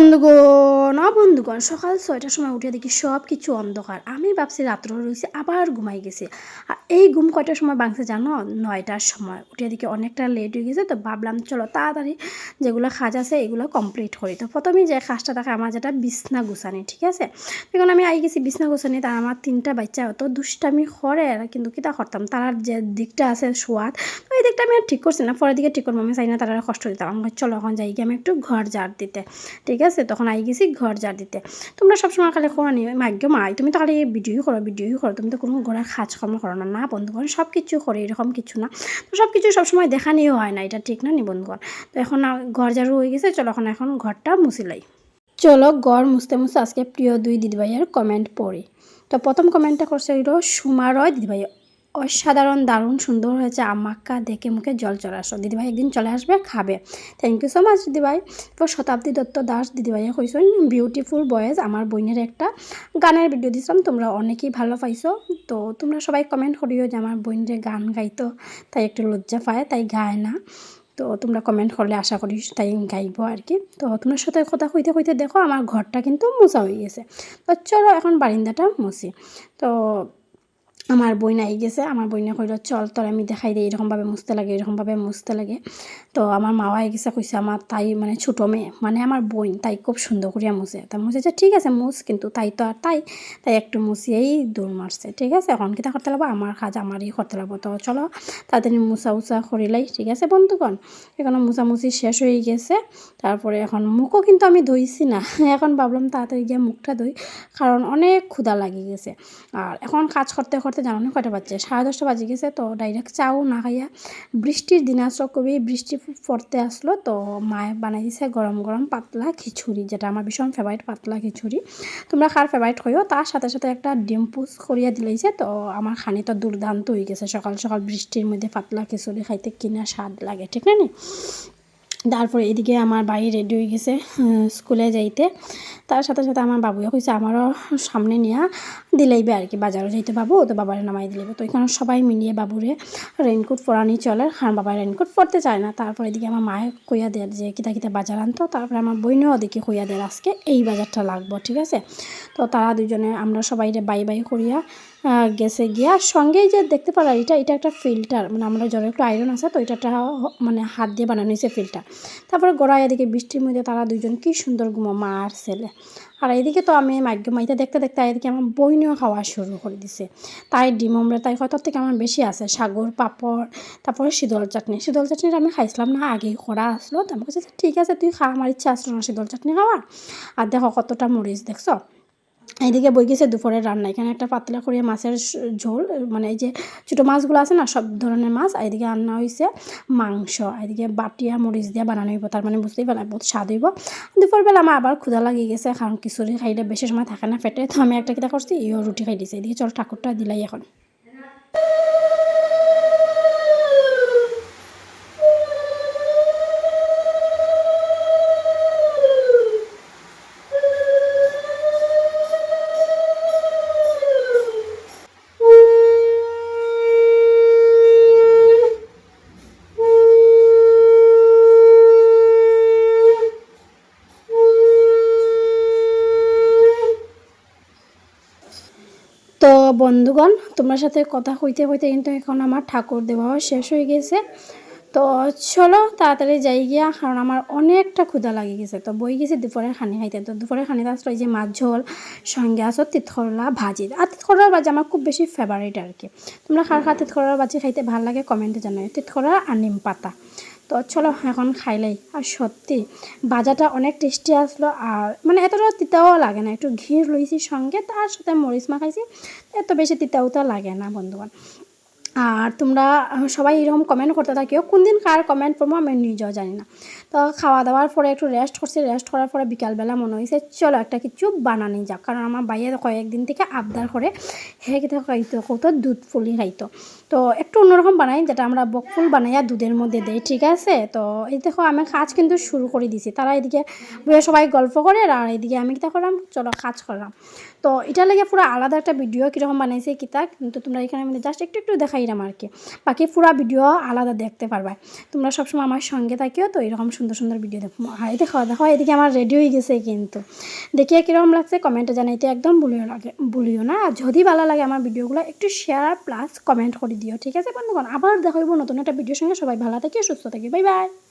বন্ধুগণ অ বন্ধুগণ, সকাল ছয়টার সময় উঠে দেখি সব কিছু অন্ধকার। আমি ভাবছি রাত্র রয়েছে আবার ঘুমাই গেছি। আর এই ঘুম কয়টার সময় ভাঙছে জানো? নয়টার সময়। উঠে দেখি অনেকটা লেট হয়ে গেছে, তো ভাবলাম চলো তাড়াতাড়ি যেগুলো কাজ আছে এগুলো কমপ্লিট করি। তো প্রথমেই যে কাজটা থাকে, আমার যেটা বিছনা গুছানি, ঠিক আছে? এখন আমি আই গেছি বিছনা গুছানি তার আমার তিনটা বাচ্চা অত দুষ্টামি করে কিন্তু কিতা করতাম? তার যে দিকটা আছে সোয়াদ এই দিকটা আমি আর ঠিক করছি না। পরের দিকে ঠিক করব। আমি চাই না তারা কষ্ট দিতাম আমার চলো, এখন যাই গিয়ে আমি একটু ঘর ঝাড় দিতে। ঠিক আছে? তখন আই গেছি ঘর ঝাড় দিতে। তোমরা সবসময় খালি করো নি। মাগ্য মাই তুমি তো খালি ভিডিওই করো ভিডিওই করো। তুমি তো কোনো ঘরের কাজকর্ম করো না। না, বন্ধুগণ সব কিছু করে, এরকম কিছু না। তো সব কিছু সবসময় দেখানিও হয় না। এটা ঠিক না নি, বন্ধুগণ? তো এখন ঘর ঝাড়ু হয়ে গেছে। চলো, এখন এখন ঘরটা মুছিলাই চলো, ঘর মুছতে মুছতে আজকে প্রিয় দুই দিদিভাইয়ের কমেন্ট পড়ি। তো প্রথম কমেন্টটা করছে হলো সুমারয় দিদিভাই অসাধারণ, দারুণ, সুন্দর হয়েছে। আমাক্কা দেখে মুখে জল চলে আসো দিদিভাই একদিন চলে আসবে, খাবে। থ্যাংক ইউ সো মাচ দিদিভাই তো শতাব্দী দত্ত দাস। দিদিভাইয়ে কইছেন বিউটিফুল বয়েজ আমার বইনের একটা গানের ভিডিও দিছিলাম। তোমরা অনেকেই ভালো পাইছো। তো তোমরা সবাই কমেন্ট করিও যে আমার বইনের গান গাইতো, তাই একটু লজ্জা পায়, তাই গায় না। তো তোমরা কমেন্ট করলে আশা করি তাই গাইব আর কি তো তোমার সাথে কথা কইতে কইতে দেখো, আমার ঘরটা কিন্তু মোছা হয়ে গেছে। তো চলো এখন বারিন্দাটা মুছি। তো আমার বই নাই গেছে, আমার বইনে কইল চল, তোর আমি দেখাই দিই, এরকমভাবে মুছতে লাগে, এরকমভাবে মুছতে লাগে। তো আমার মা আই গেছে, কইছে আমার তাই মানে ছোটো মেয়ে মানে আমার বোন, তাই খুব সুন্দর করিয়া মুছে। তা মুছেছে ঠিক আছে মুছ, কিন্তু তাই তো আর তাই তাই একটু মুছিয়েই দৌড় মারছে, ঠিক আছে? এখন কিতা করতে লাগবো? আমার কাজ আমারই করতে লাগবো। তো চলো, তাড়াতাড়ি মুছা উচা করিলাই ঠিক আছে বন্ধুগণ? এখন মুছামুছি শেষ হয়ে গেছে, তারপরে এখন মুখও কিন্তু আমি ধুইছি না, এখন ভাবলাম তাড়াতাড়ি গিয়ে মুখটা ধুই, কারণ অনেক ক্ষুধা লাগিয়ে গেছে। আর এখন কাজ করতে করতে জানো না কয়টা বাজছে? সাড়ে দশটা বাজে গেছে, তো ডাইরেক্ট চাও না খাইয়া বৃষ্টির দিন আসলো খুবই বৃষ্টি পড়তে আসলো, তো মায়ে বানাই দিছে গরম গরম পাতলা খিচুড়ি, যেটা আমার ভীষণ ফেভারিট পাতলা খিচুড়ি। তোমরা কার ফেভারিট কইও? তার সাথে সাথে একটা ডিম পুস করিয়া দিলেইছে, তো আমার খানি তো দুর্দান্ত হয়ে গেছে। সকাল সকাল বৃষ্টির মধ্যে পাতলা খিচুড়ি খাইতে কিনা স্বাদ লাগে, ঠিক না নি? তারপরে এদিকে আমার বাড়ি রেডি হয়ে গেছে স্কুলে যাইতে। তার সাথে সাথে আমার বাবুয়ে কইছে, আমারও সামনে নিয়া দিলেইবে আর কি বাজারও যাইতে বাবু তো বাবারে নামাই দিলেবে তো এখানে সবাই মিলিয়ে বাবুরে রেনকোট পরানি চলে আর বাবা রেনকোট পরতে চায় না। তারপরে এদিকে আমার মায়ে কইয়া দেয় যে, কিতা কিতা বাজার আনতো। তারপরে আমার বইনেও ওদিকে কইয়া দেয়, আজকে এই বাজারটা লাগবো, ঠিক আছে? তো তারা দুজনে আমরা সবাই বাই বাই করিয়া গেছে গিয়া। সঙ্গেই যে দেখতে পারা, এটা এটা একটা ফিল্টার মানে আমরা জ্বরে একটু আয়রন আছে তো, এটা একটা মানে হাত দিয়ে বানানো হয়েছে ফিল্টার তারপরে গোড়ায় এদিকে বৃষ্টির মধ্যে তারা দুজন কি সুন্দর ঘুমো মা আর ছেলে। আর এদিকে তো আমি মাগ্য মাইতে দেখতে দেখতে এদিকে আমার বইনেও খাওয়া শুরু করে দিছে। তাই ডিম আমরা তাই কত থেকে আমার বেশি আছে। সাগর, পাপড়, তারপরে শীতল চাটনি। শীতল চাটনিটা আমি খাইছিলাম না আগেই করা আসলো। তো আমি ঠিক আছে, তুই খা, আমার ইচ্ছা আসলো না শীতল চাটনি খাওয়ার। আর দেখো কতটা মরিচ, দেখছ? এইদিকে বই গেছে দুপুরের রান্না। এখানে একটা পাতলা করে মাছের ঝোল মানে এই যে ছোটো মাছগুলো আছে না, সব ধরনের মাছ। এইদিকে রান্না হয়েছে মাংস, এইদিকে বাটিয়া মরিচ দিয়ে বানানো হইব, তার মানে বুঝতেই পারলাম বহুত স্বাদ হইব। দুপুরবেলা আমার আবার ক্ষুধা লাগিয়ে গেছে, কারণ খিচুড়ি খাইলে বেশি সময় থাকে না পেটে তো আমি একটা কিতা করছি, ইও রুটি খাই দিয়েছি এদিকে চল ঠাকুরটা দিলাই এখন। বন্ধুগণ, তোমার সাথে কথা হইতে হইতে কিন্তু এখন আমার ঠাকুর দেওয়াও শেষ হয়ে গেছে। তো চলো তাড়াতাড়ি যাই গিয়া, কারণ আমার অনেকটা ক্ষুধা লাগে গেছে। তো বই গেছে, দুপুরের খানি খাইতে। তো দুপুরের খানি আসলো যে মাছ, ঝোল, সঙ্গে আসো তিতখরলা ভাজি। আর তিতকরলা ভাজি আমার খুব বেশি ফেভারিট আর কি। তোমরা খার খা তিতকরলা ভাজি খাইতে ভালো লাগে কমেন্টে জানাই তিতকরলা আর নিম পাতা। তো চলো এখন খাইলাই আর সত্যি বাজাটা অনেক টেস্টি আসলো আর মানে এতটা তিতাও লাগে না। একটু ঘি লইছি সঙ্গে, তার সাথে মরিচ মাখাইছি। এত বেশি তিতাওটা লাগে না বন্ধুগণ। আর তোমরা সবাই এরকম কমেন্ট করতে থাকিও কোন দিন কার কমেন্ট পড়ব আমি নিজেও জানি না। তো খাওয়া দাওয়ার পরে একটু রেস্ট করছি রেস্ট করার পরে বিকালবেলা মনে হয়েছে, চলো একটা কিছু বানানি যাক। কারণ আমার বাইরে কয়েকদিন থেকে আবদার করে, হে কিতা খাইতো কত দুধ ফুলি খাইতো। তো একটু অন্যরকম বানাই, যেটা আমরা বকফুল বানাইয়া দুধের মধ্যে দেই, ঠিক আছে? তো এই দেখো, আমি কাজ কিন্তু শুরু করে দিছি। তারা এদিকে বইয়ে সবাই গল্প করে, আর এদিকে আমি কিতা করলাম, চলো কাজ করলাম। তো এটা লেগে পুরো আলাদা একটা ভিডিও কীরকম বানাইছে কিতা, কিন্তু তোমরা এখানে মধ্যে জাস্ট একটু একটু দেখাই পাইরাম আর কি। বাকি পুরা ভিডিও আলাদা দেখতে পারবা। তোমরা সবসময় আমার সঙ্গে থাকিও তো, এরকম সুন্দর সুন্দর ভিডিও দেখো। হাই, দেখো দেখো, এদিকে আমার রেডি হয়ে গেছে কিন্তু। দেখিয়ে কীরকম লাগছে কমেন্টে জানাইতে একদম ভুলিও লাগে ভুলিও না। আর যদি ভালো লাগে আমার ভিডিওগুলো, একটু শেয়ার প্লাস কমেন্ট করে দিও, ঠিক আছে বন্ধুগণ? আবার দেখাইব নতুন একটা ভিডিওর সঙ্গে। সবাই ভালো থাকি সুস্থ থাকি বাই বাই